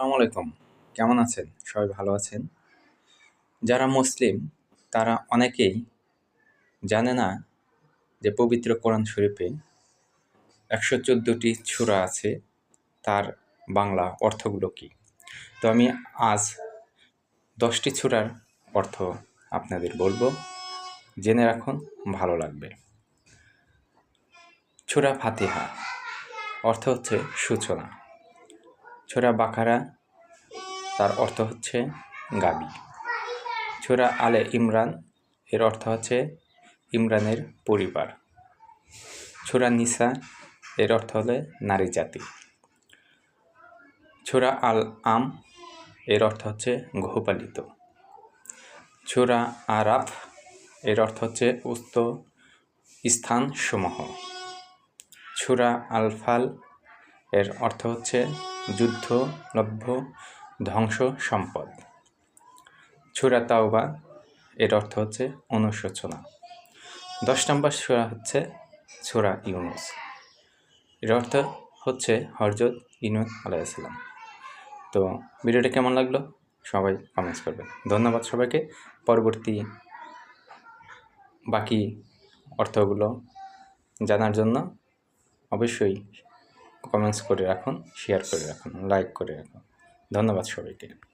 আসসালামু আলাইকুম। কেমন আছেন? সবাই ভালো আছেন? যারা মুসলিম, তারা অনেকেই জানে না যে পবিত্র কোরআন শরীফে একশো চোদ্দোটি ছুরা আছে, তার বাংলা অর্থগুলো কি? তো আমি আজ দশটি ছুরার অর্থ আপনাদের বলব। জেনে রাখুন, ভালো লাগবে। ছুরা ফাতিহা, অর্থ হচ্ছে সূচনা। ছোরা বাখারা, তার অর্থ হচ্ছে গাবি। ছোরা আলে ইমরান, এর অর্থ হচ্ছে ইমরানের পরিবার। ছোরা নিসা, এর অর্থ হলে নারী জাতি। ছোরা আল আম, এর অর্থ হচ্ছে গৃহপালিত। ছোরা আরাফ, এর অর্থ হচ্ছে উস্ত স্থান সমূহ ছোরা আলফাল এর অর্থ হচ্ছে যুদ্ধ, লভ্য, ধ্বংস, সম্পদ। ছুরা তাওবা, এর অর্থ হচ্ছে অনুশোচনা। দশ নম্বর সুরা হচ্ছে সুরা ইউনুস। এর অর্থ হচ্ছে হরজত ইনুদ আলাইসাল্লাম তো ভিডিওটা কেমন লাগল? সবাই কমেন্টস করবেন। ধন্যবাদ সবাইকে। পরবর্তী বাকি অর্থগুলো জানার জন্য অবশ্যই কমেন্টস করে রাখুন শেয়ার করে রাখুন লাইক করে রাখুন। ধন্যবাদ সবাইকে।